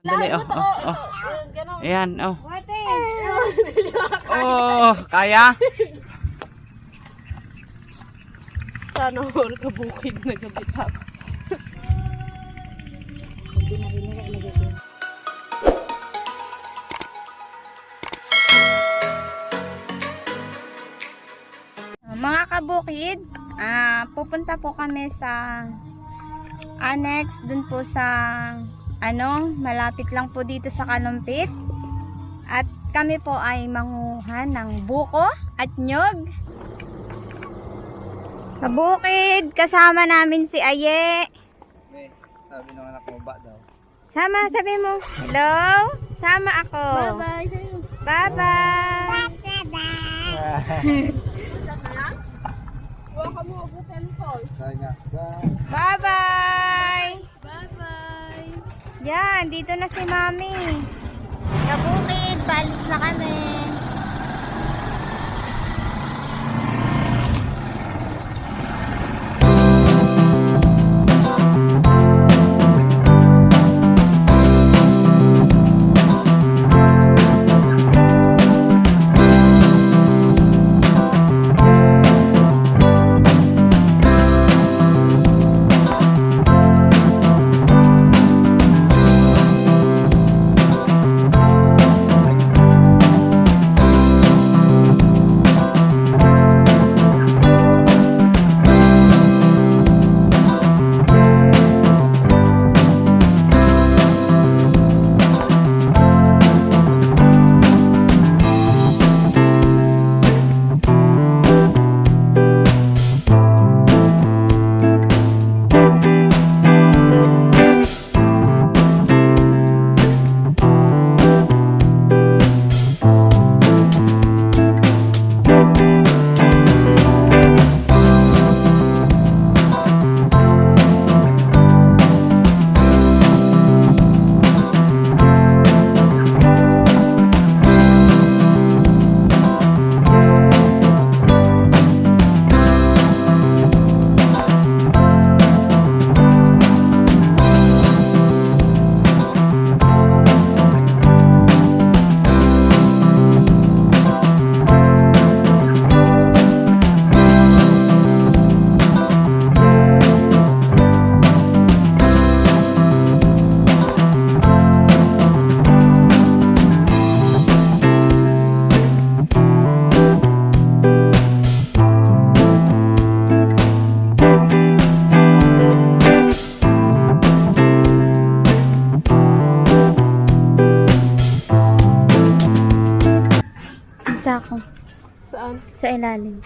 Dali, oh, oh, oh. Ganon. Ayan, oh. Oh, kaya? Sana all kabukid na gabi pa. Mga kabukid, ah, pupunta po kami sa annex dun po sa ano, malapit lang po dito sa Kalumpit. At kami po ay manguha ng buko at nyog. Kabukid, kasama namin si Aye. Sabi ng anak mo, ba daw? Sama, sabi mo. Hello? Sama ako. Bye sa'yo. Bye-bye. Huwag ka mo abutan Yan, dito na si Mami. Kabukid, balis na kami. Ako. Saan? Sa ilalim.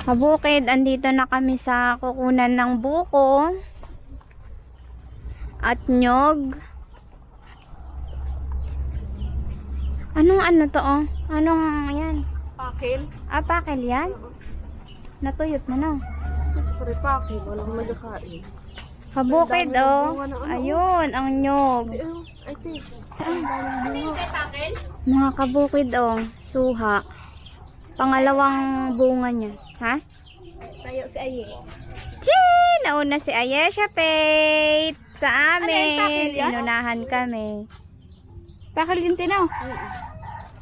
Kabukid, andito na kami sa kukunan ng buko at nyog. Anong ano to oh? Anong yan? Pakil? Ah, pakil yan? Natuyot mo na. Siyempre pakil. Walang magkakain. Kabukid oh. ano, Ayun, ang nyog. Oh. Saan? Daming bunga. Mga kabukid oh. Suha. Pangalawang bunga niya. Ha? Tayo si Aye. Chee! Nauna si Ayesha Pate sa Ano amin. Inunahan kami. Pakil din tinaw.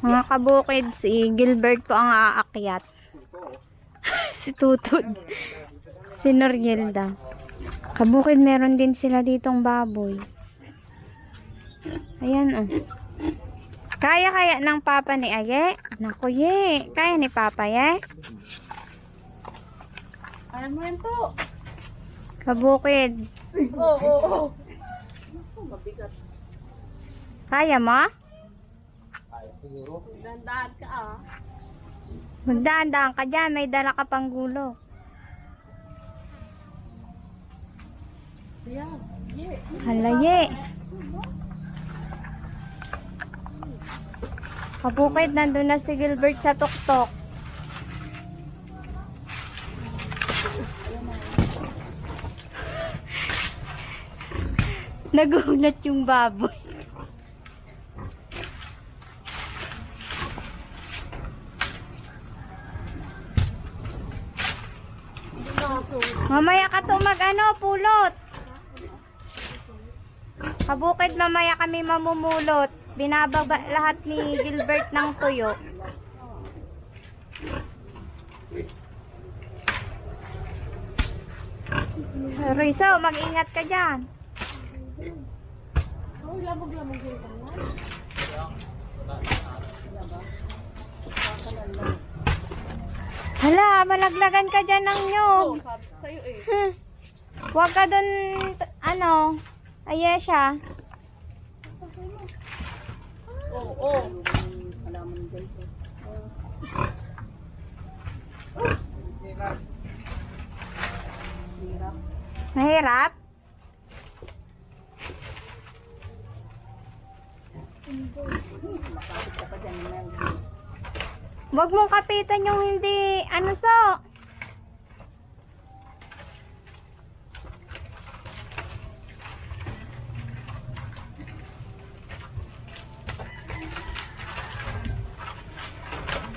Mga kabukid, si Gilbert po ang aakyat. si Tutod. Si Norielda. Kabukid, meron din sila ditong baboy. Ayan, oh. Kaya kaya ng papa ni Aye? Naku, ye. Kaya ni papa, ye? Alam mo yan to. Kabukid. Oo, oo, oo. Mabigat. Kaya mo? Dandahan ka ah. Magdaan-daan ka dyan. May dala ka pang gulo. Halaye. Kabukid, nandun na si Gilbert sa tuktok. Nagulat yung baboy. Mamaya ka to mag ano, pulot. Kabukid mamaya kami mamumulot. Binababa lahat ni Gilbert ng tuyo. Rizzo, mag-ingat ka dyan. Lamog-lamog yung tangan. Hala, malaglagan ka dyan ng nyog. Oh, sa'yo eh. Hmm. Huwag ka dun, t- ano, ayesha. Oo, oo. Mahirap? Huwag mong kapitan yung hindi, ano so.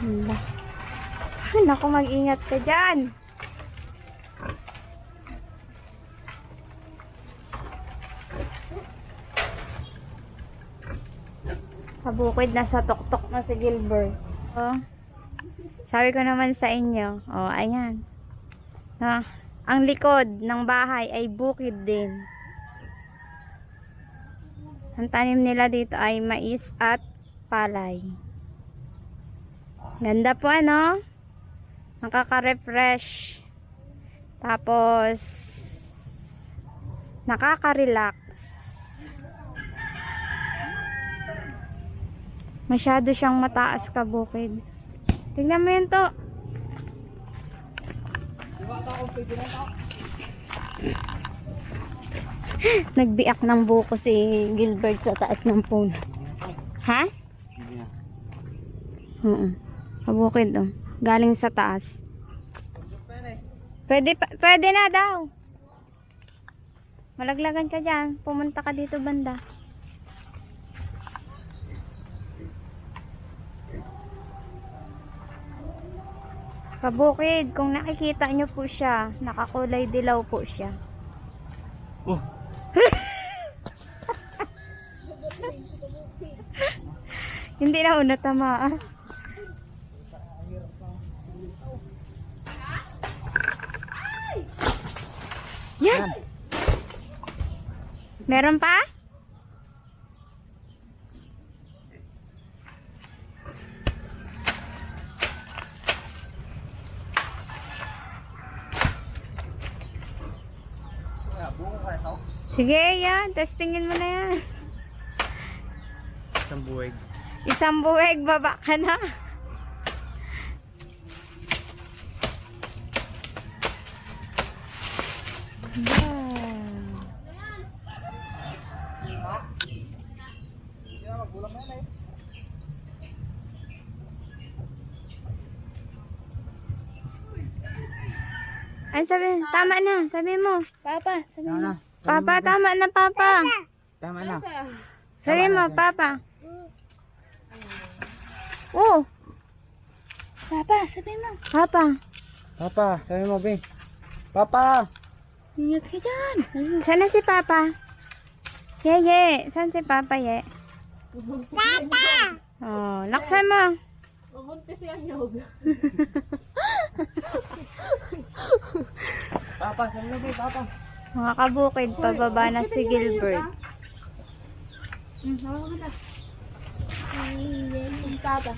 Hala. Naku, mag-ingat ka dyan. Kabukid na sa tuktok na si Gilbert. Oh. Sabi ko naman sa inyo, oh, ayan. Na, ang likod ng bahay ay bukid din. Ang tanim nila dito ay mais at palay. Ganda po ano? Nakaka-refresh. Tapos, nakaka-relax. Masyado siyang mataas ka bukid. Tingnan mo yun to. Nagbiak ng buko si Gilbert sa taas ng puno. Ha? Hindi na. Oo. Kabukid oh. Galing sa taas. Pwede, pa- pwede na daw. Malaglagan ka dyan. Pumunta ka dito banda. Kabukid, kung nakikita nyo po siya, nakakulay dilaw po siya. Oh, Hindi na una tamaan. Yan. Meron pa? Sige, yan. Testingin mo na yan. isang buwig. Isang buweg, baba ka na. Ay, sabi, tama na, sabi mo. Papa, sabi mo. na. Papa, tama na, Papa. Tama na. Sabi mo, Papa. Oh. Papa, sabi mo. Papa. Papa, sabi mo, Bing. Papa! Ingat ka dyan. Sana si Papa? Ye, ye. Saan si Papa, ye? Papa! Oh, laksan mo. Mabuntis yan yog. Papa, sabi mo, Bing. Papa. Mga kabukid, pababa na si Gilbert. Hmm, hawa ka na. Yung tata.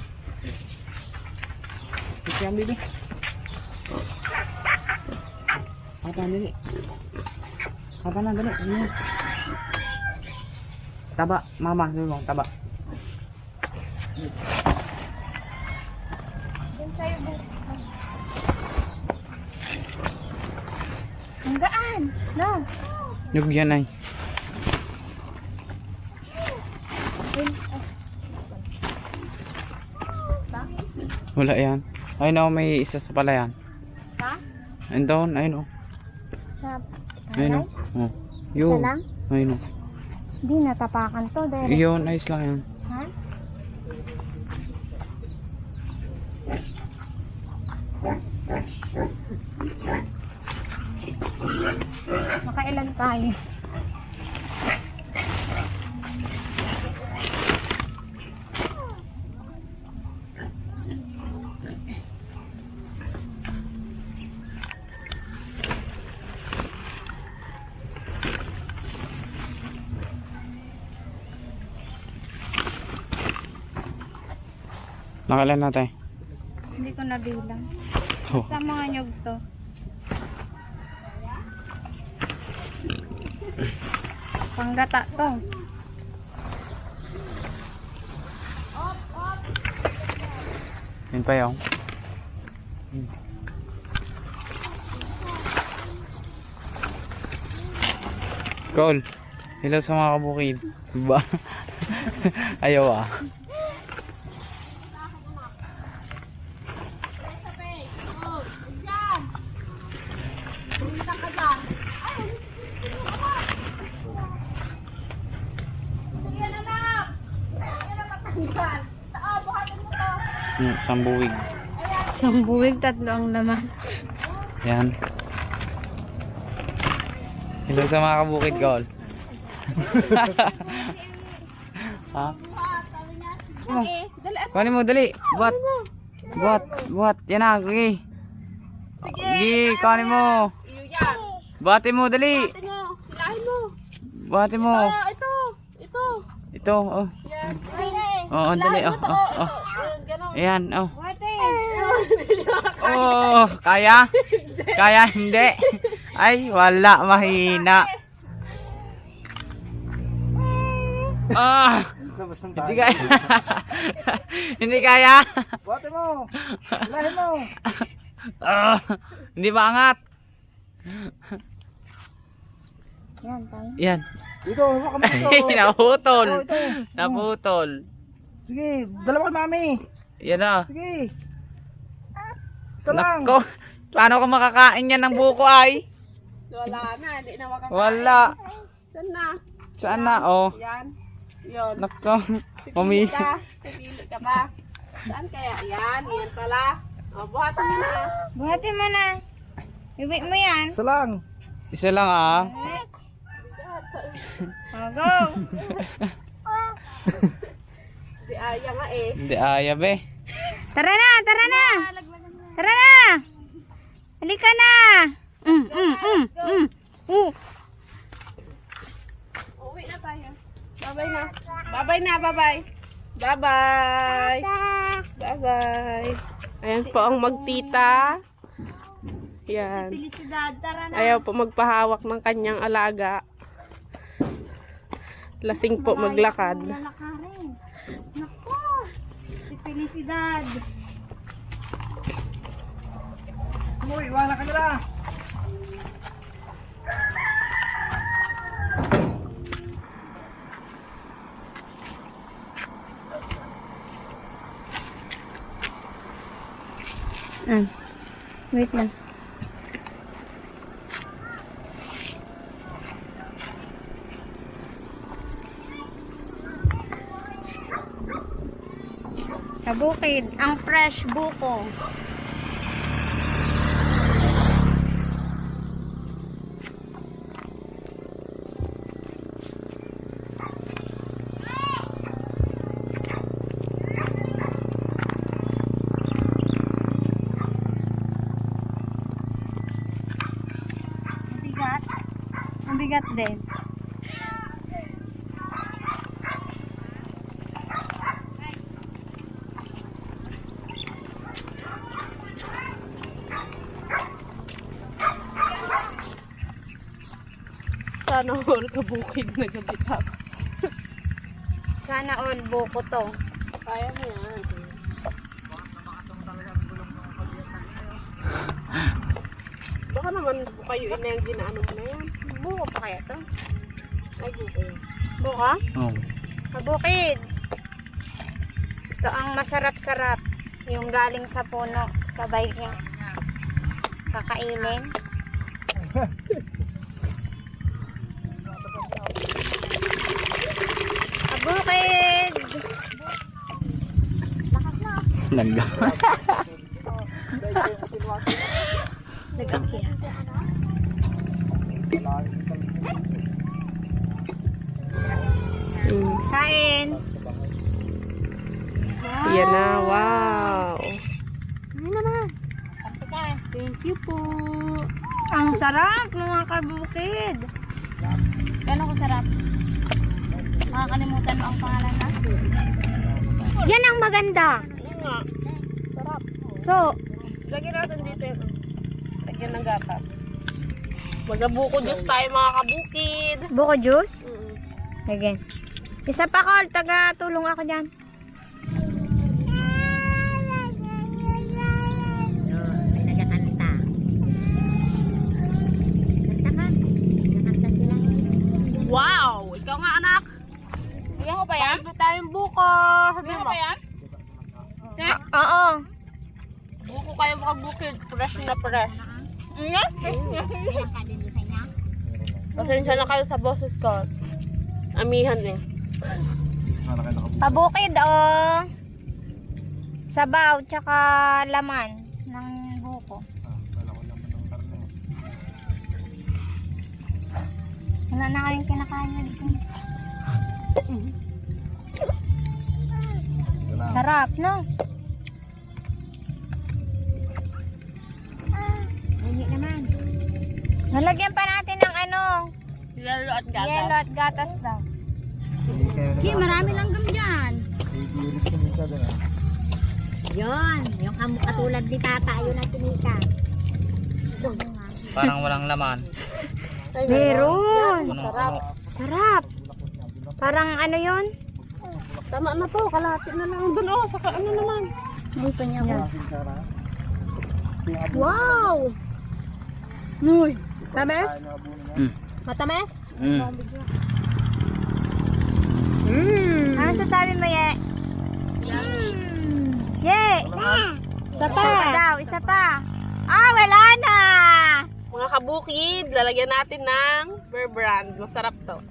Ito yan, baby. Papa, dali. Papa na, dali. Ano yan? Taba, mama, sabi mo, taba. Ang gaan. No. Nyug yan ay. Wala yan. Ayun o, may isa sa palayan. Ha? Ayun doon, ayun o. Sa Ayun o. Oh. Isa Yun. lang? Ayun o. Hindi, natapakan to. Direct. Yun, ayos lang yan. Ha? Nakailan tayo? Nakalan natin. Hindi ko nabilang. Oh. Sa mga nyug to. Panggata to. Yun pa yung. Call. Hello sa mga kabukid. Ba? Ayaw ah. Hmm, sambuwig. Isang buwig, tatlo ang laman. Yan. Hello sa mga kabukid, Call. ha? Kunin mo, dali. Buat. Buat. Buat. Yan na. Okay. Sige. kunin mo. Buhatin mo, dali. Ito mo. Buhatin mo. Ito. Ito. Ito, oh. Yan. Oo, dali. Oh, oh, oh. Ayan, oh. Oh, kaya? Kaya hindi. Ay, wala, mahina. Ah, hindi kaya. hindi kaya. Buhati mo! Ilahin mo! Ah, hindi maangat. Yan, tayo. Yan. Dito, hawakan mo ito. Naputol. Oh, ito. Naputol. Sige, dalawa kay mami. Yan na. Sige. Isa lang. Nako. Paano ko makakain yan ng buko ay? Wala na. Hindi na makakain. Wala. Saan na? Saan na? Oh. Yan. Yun. Nako. Mami. ka. Pipili ka ba? Saan kaya? Yan. Yan pala. O, buhatan mo na. Buhati mo na. Iwi mo yan. Isa lang. Isa lang ah. Oh, go! Si Aya nga eh. Hindi ayab eh. Tara na, tara na! Tara na! Halika na! Mm, mm, mm, mm. Uh. Uwi na tayo. Babay na. Babay na, babay. Bye-bye. Bye-bye. Ayan po ang magtita. Yan. Felicidad, tara na. Ayaw po magpahawak ng kanyang alaga. Lasing po maglakad. Felicidad. Mo, iwanan ka nila. Ah. Wait lang. Sa bukid, ang fresh buko. Ang bigat. Ang bigat din. Sana all kabukid na gabitak. Sana all buko to. Kaya mo yan. Baka naman kayo ina yung ginaano mo na yan. Buko pa kaya to? Ay, buko. Buko? Oh. Mabukid. Ito ang masarap-sarap. Yung galing sa puno. Sabay niya. Kakainin. Mabukid! Nag-akyat. Mm. Kain! Yan na, wow. Ano naman? Thank you po. Ang sarap mga kabukid. Gano'n ko sarap? Makakalimutan mo ang pangalan na? Yan ang maganda. Nga. Sarap. So, Lagyan natin dito. Lagyan ng gatas. Magabuko juice tayo mga kabukid. buko juice. Mm. Sige. Isa pa, Col. Taga tulong ako dyan. Wow! Ikaw nga anak. Bigyan ko pa yan? Bakit tayong buko? Sabihin mo. pa yan? Ah, Oo. Buko kayo mga bukid. Fresh na fresh. Pasensya na kayo sa boses ko. Amihan eh. Pabukid o sabaw tsaka laman ng buko. Wala na kayong kinakain dito. Sarap, no? Hindi naman. Nalagyan pa natin ng ano, Yellow at gatas. yelo at gatas daw. Hindi, marami dyan. Minsan doon ah. Yon, yung katulad ni Tata, yun ang tinika. Parang walang laman. Meron. Sarap. Sarap. Parang ano yon? Tama na to. Kalahati na lang. Doon oh. Saka ano naman. Pa niya ako. Wow! Nuy. Tames? Mm. Matames? Mm. Mm. Ano sasabi mo, Ye? Mm. Ye! Isa pa. Isa pa daw, isa pa. Ah, wala na! Mga kabukid, lalagyan natin ng Bear Brand. Masarap to.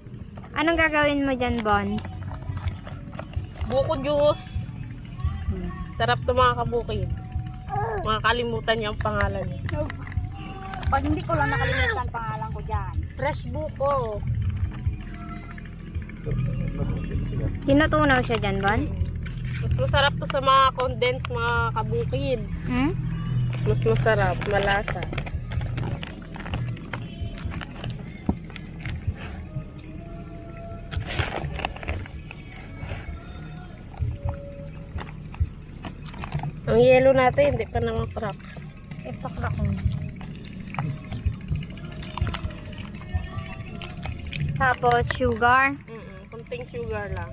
Anong gagawin mo dyan, Bons? Buko juice. Sarap to mga kabukid. Makakalimutan niyo ang pangalan niya. Pag hindi ko lang nakalimutan pangalan ko dyan. Fresh buko. Tinutunaw siya dyan, Bon? Mas masarap to sa mga condensed mga kabukid. Hmm? Mas masarap, malasa. Ang yelo natin, hindi pa naman crack. Ipakrak mo. Tapos, sugar. Mm kunting sugar lang.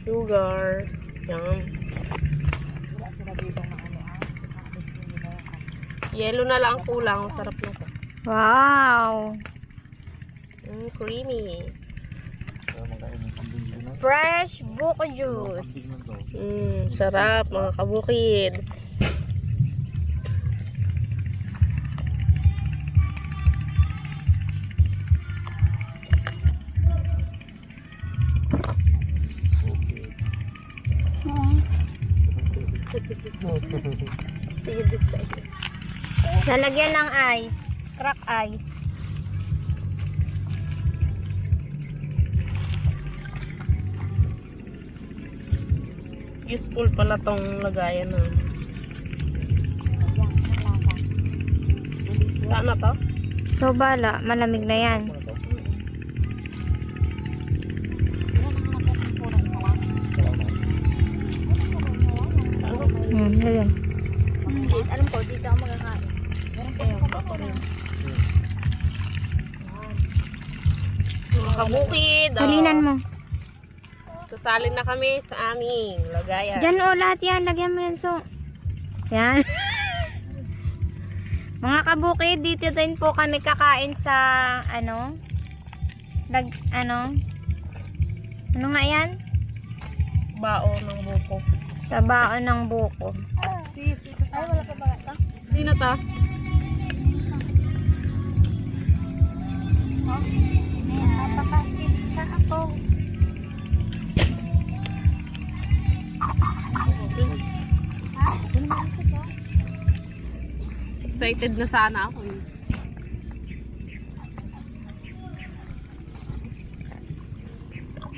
Sugar. Yan. Yelo na lang ang kulang. Masarap na to. Wow! Mm, creamy. Fresh buko juice. Mm, sarap mga kabukid. Lalagyan ng ice. Crack ice. Useful pala tong lagayan na. Sana to? So, bala. Malamig na yan. Hmm, lagyan. Alam ko, dito ako magkakain. Mga kabukid. oh. Salinan mo. Sasalin na kami sa aming lagayan. Diyan o, lahat yan. Lagyan mo yan. So, yan. Mga kabukid, dito din po kami kakain sa, ano, lag, ano, ano nga yan? Bao ng buko. Sa baon ng buko. Ay, wala pa ba ito? Hindi na ta. Papakain ka ako. Excited na sana ako.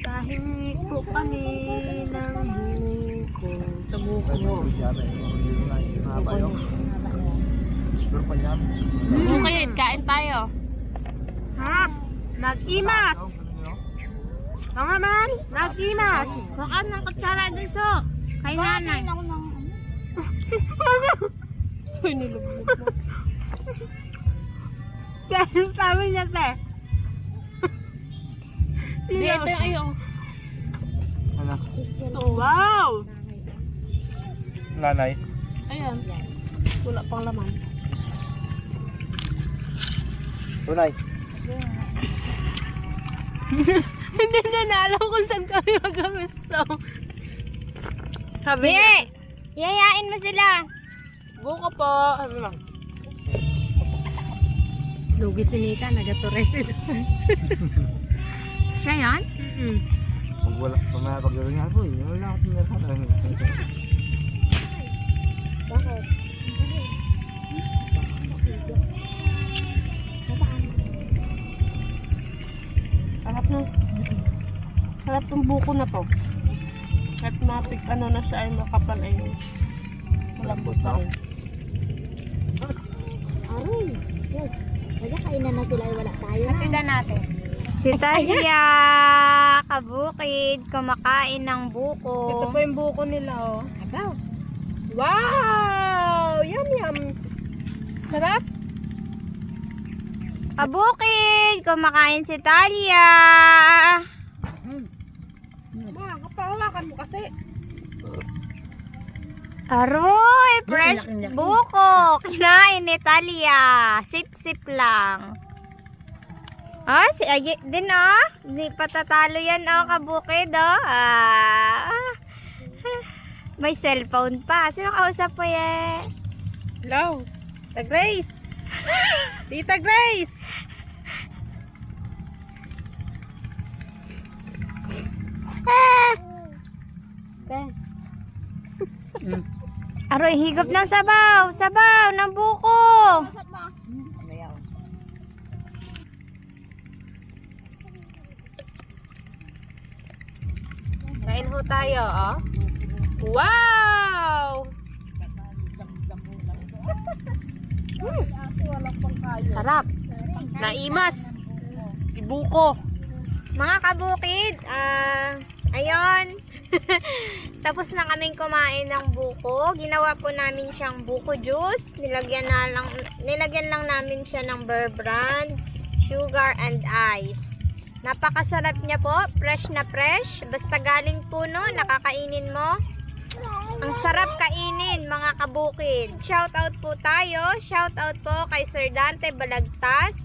Pahingi po kami ng buko. Sa buko mo. Bukid, kain tayo. Ha? Nag-imas! Mga man, nasimas. Baka ng kutsara dun so. Kay nanay. Uy, nilubog mo. Kaya sabi niya, te. Hindi, ito yung ayaw. Ano? Ito, wow! Nanay. Ayan. Wala pang laman. Tunay. Hindi na na alam kung saan kami mag-gusto. Sabi niya, Hindi. Yayain mo sila. buko po. Sabi lang. Lugi si Nika, nagaturete. Siya yan? Mm-mm. Pag wala, pag may niya ako, eh, wala ako tinirhan. Bakit? Sarap ng buko na to. Kahit mapig ano na siya ay makapal ay malambot pa rin. Aroy. Yes. Kaya kainan na sila, wala tayo. Tignan natin. Si Talia, kabukid, kumakain ng buko. Ito po yung buko nila oh. Agaw. Wow! Yum yum! Sarap! Kabukid, kumakain si Talia. Aroy, fresh buko. Kinain ni Talia. Sip-sip lang. Ah, si Ayi din ah. Hindi patatalo yan oh, kabukid oh. Ah. May cellphone pa. Sino kausap po yan? Hello! Tita Grace! Tita Grace! Aroy, higop ng sabaw. Sabaw ng buko. Kain ho tayo, oh. Wow! Sarap. Naimas. Ibuko. Mga kabukid, ah, ayun. Tapos na kaming kumain ng buko. Ginawa po namin siyang buko juice. Nilagyan na lang nilagyan lang namin siya ng Bear Brand, sugar and ice. Napakasarap niya po, fresh na fresh. Basta galing puno, nakakainin mo. Ang sarap kainin, mga kabukid. Shout out po tayo. Shout out po kay Sir Dante Balagtas.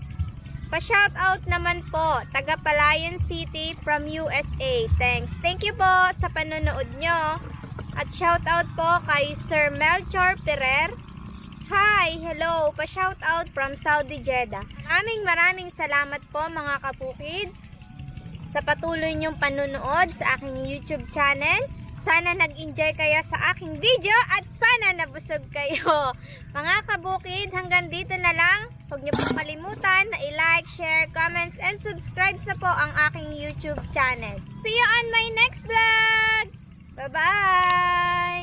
Pa-shout out naman po, taga Palayan City from USA. Thanks. Thank you po sa panonood nyo. At shout out po kay Sir Melchor Ferrer. Hi, hello. Pa-shout out from Saudi Jeddah. Maraming maraming salamat po mga kapukid sa patuloy niyong panonood sa aking YouTube channel. Sana nag-enjoy kayo sa aking video at sana nabusog kayo. Mga kabukid, hanggang dito na lang. Huwag niyo pong kalimutan na i-like, share, comments, and subscribe sa po ang aking YouTube channel. See you on my next vlog! Bye-bye!